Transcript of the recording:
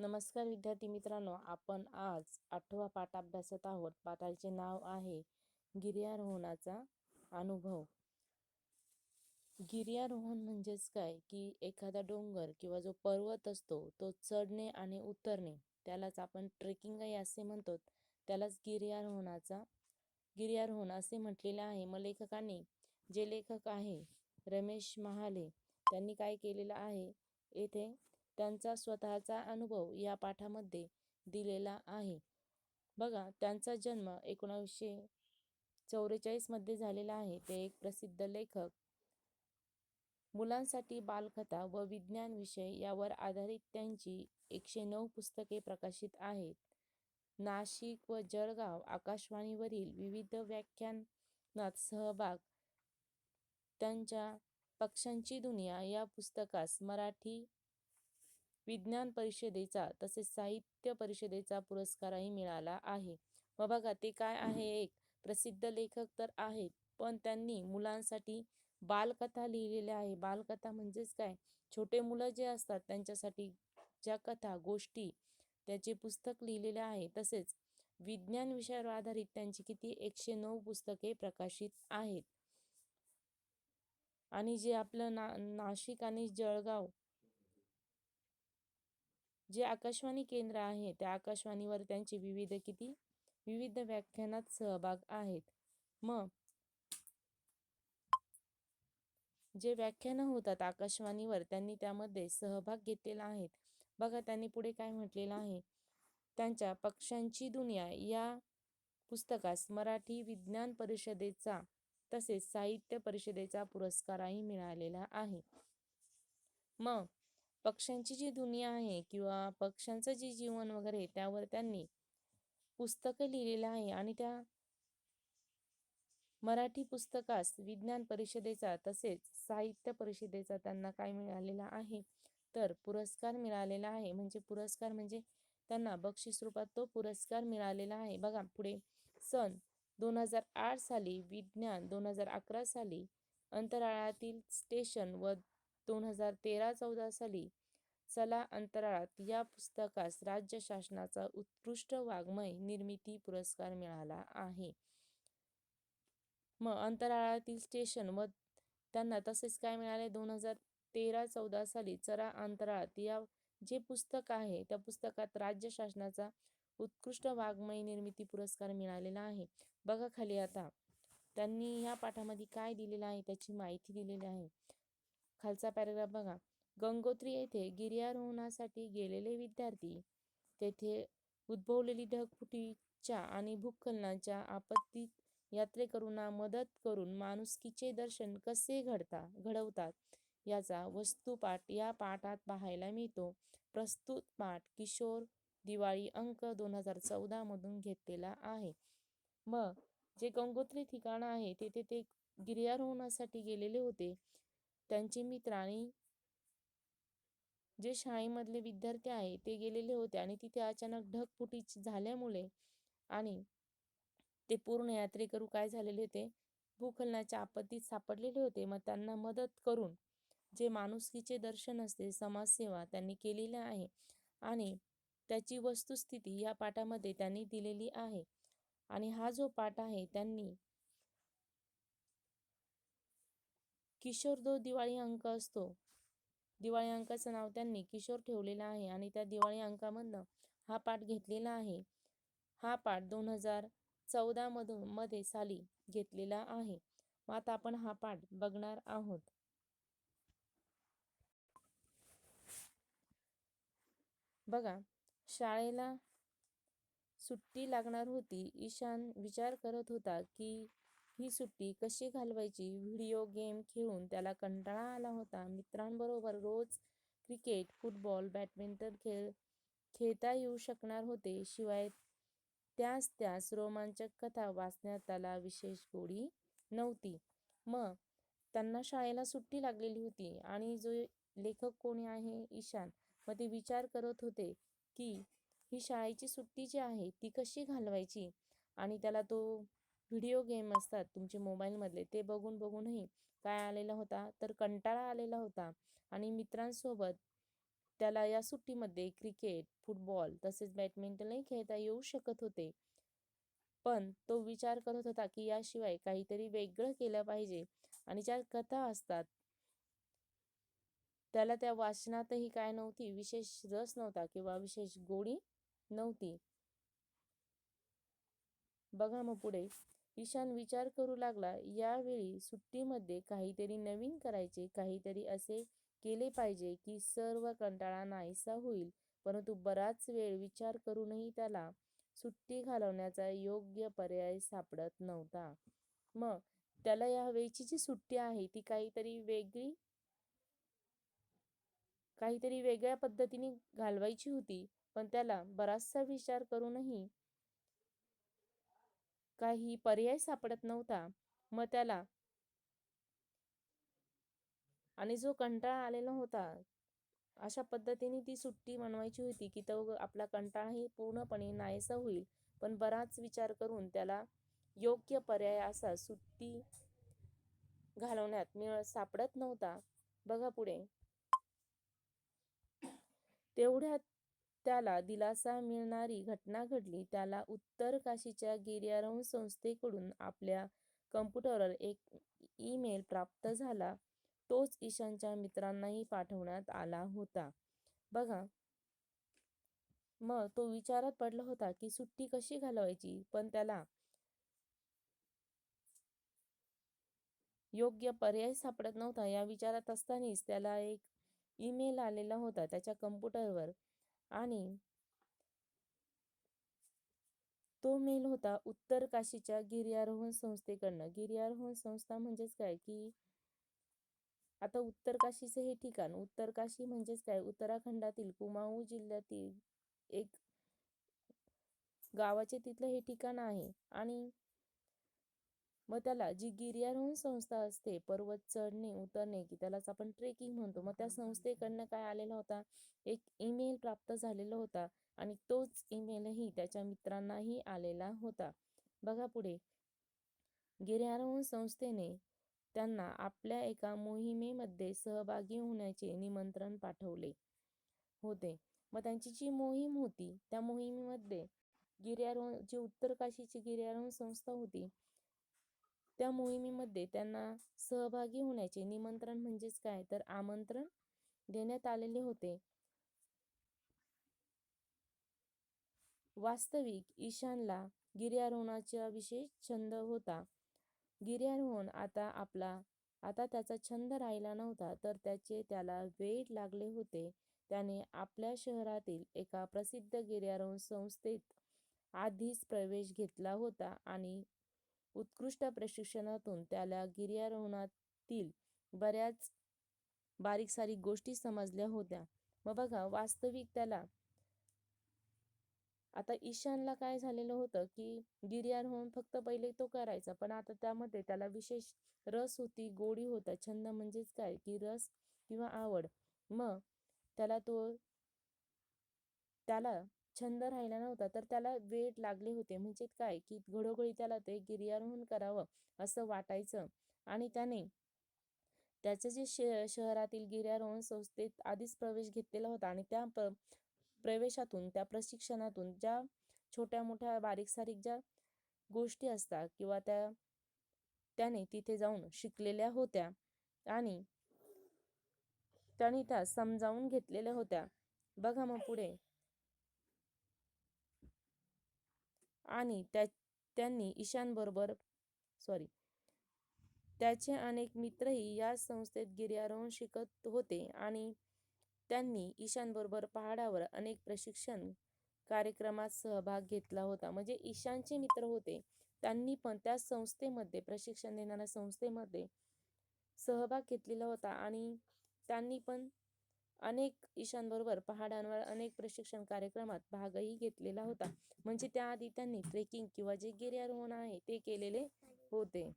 नमस्कार विद्यार्थी मित्रांनो आपण आज आठवा पाठ अभ्यासत आहोत. पाठाचे नाव आहे गिर्यारोहणाचा अनुभव. गिर्यारोहण म्हणजेच काय? की एखादा डोंगर किंवा जो पर्वत असतो तो चढणे आणि उतरणे. त्यालाच आपण ट्रेकिंग असे म्हणतो. त्यालाच गिर्यारोहणाचा गिर्यारोहण असे म्हटलेले आहे. मग लेखकांनी जे लेखक आहे रमेश महाले त्यांनी काय केलेलं आहे? येथे त्यांचा स्वतःचा अनुभव या पाठामध्ये दिलेला आहे. बघा त्यांचा जन्म एकोणावीसशे चौवेचाळीसमध्ये झालेला आहे. ते एक प्रसिद्ध लेखक. मुलांसाठी बालकथा व विज्ञान विषय यावर आधारित त्यांची एकशे नऊ पुस्तके प्रकाशित आहेत. नाशिक व जळगाव आकाशवाणीवरील विविध व्याख्यानात सहभाग त्यांच्या पक्ष्यांची दुनिया या पुस्तकास मराठी विज्ञान परिषदेचा तसेच साहित्य परिषदेचा पुरस्कारही मिळाला आहे. मग बघा ते काय आहे? एक प्रसिद्ध लेखक तर आहेत पण त्यांनी मुलांसाठी बालकथा लिहिलेल्या आहे. बालकथा म्हणजेच काय? छोटे मुलं जे असतात त्यांच्यासाठी ज्या कथा गोष्टी त्याचे पुस्तक लिहिलेले आहे तसेच विज्ञान विषयावर आधारित त्यांची किती? एकशे नऊ पुस्तके प्रकाशित आहेत. आणि जे आपलं ना नाशिक आणि जळगाव जे आकाशवाणी केंद्र आहे त्या आकाशवाणीवर त्यांचे विविध किती? विविध व्याख्यानात सहभाग आहेत. मग जे व्याख्यानं होतात आकाशवाणीवर त्यांनी त्यामध्ये सहभाग घेतलेला आहे. बघा त्यांनी पुढे काय म्हटलेलं आहे? त्यांच्या पक्ष्यांची दुनिया या पुस्तकास मराठी विज्ञान परिषदेचा तसेच साहित्य परिषदेचा पुरस्कारही मिळालेला आहे. मग पक्ष्यांची जी दुनिया आहे किंवा पक्ष्यांचं जे जीवन वगैरे त्यावर त्यांनी पुस्तकं लिहिलेलं आहे आणि त्या मराठी पुस्तकास विज्ञान परिषदेचा तसेच साहित्य परिषदेचा त्यांना काय मिळालेला आहे? तर पुरस्कार मिळालेला आहे. म्हणजे पुरस्कार म्हणजे त्यांना बक्षीस रूपात तो पुरस्कार मिळालेला आहे. बघा पुढे. सन दोन हजार आठ साली विज्ञान दोन हजार अकरा साली अंतराळातील स्टेशन व दोन हजार तेरा चौदा साली चला अंतराळात या पुस्तकास राज्य शासनाचा उत्कृष्ट वाङ्मय निर्मिती पुरस्कार मिळाला आहे. मग अंतराळातील स्टेशन व त्यांना तसेच काय मिळाले? दोन हजार तेरा चौदा साली चरा अंतराळात या जे पुस्तक आहे त्या पुस्तकात राज्य शासनाचा उत्कृष्ट वाङ्मय निर्मिती पुरस्कार मिळालेला आहे. बघा खाली आता. त्यांनी या पाठामध्ये काय दिलेलं आहे? त्याची माहिती दिलेली आहे. खालचा पॅरेग्राफ बघा. गंगोत्री येथे गिर्यारोहणासाठी गेलेले विद्यार्थी तेथे उद्भवलेली ढगफुटीच्या आणि भूखलनाच्या आपत्तीत यात्रेकरूंना मदत करून माणुसकीचे दर्शन कसे घडता घडवतात याचा वस्तुपाठ या पाठात पाहायला मिळतो. प्रस्तुत पाठ किशोर दिवाळी अंक दोन हजार चौदा मधून घेतलेला आहे. मग जे गंगोत्री ठिकाण आहे तेथे ते गिर्यारोहणासाठी गेलेले होते. त्यांचे मित्र आणि जे शाळेमधले विद्यार्थी आहे ते गेलेले होते आणि तिथे अचानक ढगफुटी झाल्यामुळे आणि ते पूर्ण यात्रेकरू काय झालेले होते? भूखलनाच्या आपत्तीत सापडलेले होते. मग त्यांना मदत करून जे माणुसकीचे दर्शन असते समाजसेवा त्यांनी केलेली आहे आणि त्याची वस्तुस्थिती या पाठामध्ये त्यांनी दिलेली आहे. आणि हा जो पाठ आहे त्यांनी किशोर जो दिवाळी अंक असतो. दिवाळी अंकाचं नाव त्यांनी किशोर ठेवलेलं आहे आणि त्या दिवाळी अंकामधनं हा पाठ घेतलेला आहे. हा पाठ दोन हजार चौदामधून मध्ये साली घेतलेला आहे. मग आता आपण हा पाठ बघणार आहोत. बघा शाळेला सुट्टी लागणार होती. ईशान विचार करत होता की ही सुट्टी कशी घालवायची? व्हिडिओ गेम खेळून त्याला कंटाळा आला होता. मित्रांबरोबर रोज क्रिकेट फुटबॉल बॅडमिंटन खेळ खेळता येऊ शकणार होते. शिवाय त्याच त्याच रोमांचक कथा वाचण्यात त्याला विशेष गोडी नव्हती. मग त्यांना शाळेला सुट्टी लागलेली होती आणि जो लेखक कोणी आहे? ईशान. मग ते विचार करत होते की ही शाळेची सुट्टी जी आहे ती कशी घालवायची? आणि त्याला तो व्हिडिओ गेम असतात तुमचे मोबाईलमधले ते बघून बघूनही काय आलेला होता? तर कंटाळा आलेला होता. आणि मित्रांसोबत त्याला या सुट्टीमध्ये क्रिकेट फुटबॉल तसेच बॅडमिंटनही खेळता येऊ शकत होते. पण तो विचार करत होता की याशिवाय काहीतरी वेगळं केलं पाहिजे. आणि ज्या कथा असतात त्याला त्या वाचनातही काय नव्हती विशेष रस नव्हता किंवा विशेष गोडी नव्हती. बघा मग पुढे. ईशान विचार करू लागला. यावेळी सुट्टीमध्ये काहीतरी नवीन करायचे काहीतरी असे केले पाहिजे की सर्व कंटाळा नाहीसा होईल. परंतु बराच वेळ विचार करूनही त्याला सुट्टी घालवण्याचा योग्य पर्याय सापडत नव्हता. मग त्याला या वेळची जी सुट्टी आहे ती काहीतरी वेगळी काहीतरी वेगळ्या पद्धतीने घालवायची होती. पण त्याला बराचसा विचार करूनही काही पर्याय सापडत नव्हता. मग त्याला आणि जो कंटाळा आलेला होता अशा पद्धतीने ती सुट्टी मनवायची होती की तो आपला कंटाळाही पूर्णपणे नाहीसा होईल. पण बराच विचार करून त्याला योग्य पर्याय असा सुट्टी घालवण्यात मिळ सापडत नव्हता. बघा पुढे. तेवढ्यात त्याला दिलासा मिळणारी घटना घडली त्याला उत्तर काशीच्या गिर्यारोहण संस्थेकडून आपल्या कम्प्युटरवर एक ईमेल प्राप्त झाला. तोच ईशानच्या मित्रांनाही पाठवण्यात आला होता. बघा. मग तो विचारात पडला होता की सुट्टी कशी घालवायची? पण त्याला योग्य पर्याय सापडत नव्हता. या विचारात असतानाच त्याला एक ईमेल आलेला होता त्याच्या कम्प्युटरवर आणि तो मेल होता उत्तर काशीच्या गिर्यारोहण संस्थेकडनं. गिर्यारोहण संस्था म्हणजेच काय? की आता उत्तर काशीचं हे ठिकाण उत्तर काशी म्हणजेच काय? उत्तराखंडातील कुमाऊ जिल्ह्यातील एक गावाचे तिथलं हे ठिकाण आहे. आणि मग त्याला जी गिर्यारोहण संस्था असते पर्वत चढणे उतरणे की त्यालाच आपण ट्रेकिंग म्हणतो. मग त्या संस्थेकडनं काय आलेला होता? एक ईमेल प्राप्त झालेला होता आणि तोच ईमेलही त्याच्या मित्रांनाही आलेला होता. बघा पुढे. गिर्यारोहण संस्थेने त्यांना आपल्या एका मोहिमेमध्ये सहभागी होण्याचे निमंत्रण पाठवले होते. मग त्यांची जी मोहीम होती त्या मोहिमेमध्ये गिर्यारोहण जी उत्तर काशीची गिर्यारोहण संस्था होती त्या मोहिमेमध्ये त्यांना सहभागी होण्याचे निमंत्रण म्हणजेच काय? तर आमंत्रण देण्यात आलेले होते. वास्तविक ईशानला गिर्यारोहणाचा विशेष छंद होता. गिर्यारोहण आता आपला आता त्याचा छंद राहिला नव्हता तर त्याचे त्याला वेळ लागले होते. त्याने आपल्या शहरातील एका प्रसिद्ध गिर्यारोहण संस्थेत आधीच प्रवेश घेतला होता आणि उत्कृष्ट प्रशिक्षणातून त्याला गिर्यारोहणातील बऱ्याच बारीक सारीक गोष्टी समजल्या होत्या. मग बघा वास्तविक त्याला आता ईशानला काय झालेलं होतं की गिर्यारोहण फक्त पहिले तो करायचा पण आता त्यामध्ये त्याला विशेष रस होती गोडी होता. छंद म्हणजेच काय? की रस किंवा आवड. मग त्याला तो त्याला छंद राहिला नव्हता तर त्याला वेळ लागले होते. म्हणजे काय की घडोघडी त्याला ते गिर्यारोहण करावं असं वाटायचं. आणि त्याने त्याचं जे शहरातील गिर्यारोहण संस्थेत आधीच प्रवेश घेतलेला होता. आणि त्या प्रवेशातून त्या प्रशिक्षणातून ज्या छोट्या मोठ्या बारीक सारीक ज्या गोष्टी असतात किंवा त्या त्याने तिथे जाऊन शिकलेल्या होत्या. आणि त्याने त्या समजावून घेतलेल्या होत्या. बघा मग पुढे. आणि त्या त्यांनी ईशानबरोबर सॉरी त्याचे अनेक मित्रही या संस्थेत गिर्यारोहण शिकत होते आणि त्यांनी ईशानबरोबर पहाडावर अनेक प्रशिक्षण कार्यक्रमात सहभाग घेतला होता. म्हणजे ईशानचे मित्र होते. त्यांनी पण त्या संस्थेमध्ये प्रशिक्षण देणाऱ्या संस्थेमध्ये सहभाग घेतलेला होता आणि त्यांनी पण अनेक ईशांबरोबर पहाडांवर अनेक प्रशिक्षण कार्यक्रमात भागही घेतलेला होता. म्हणजे त्याआधी त्यांनी ट्रेकिंग किंवा जे गिर्यारोहण आहे ते केलेले होते.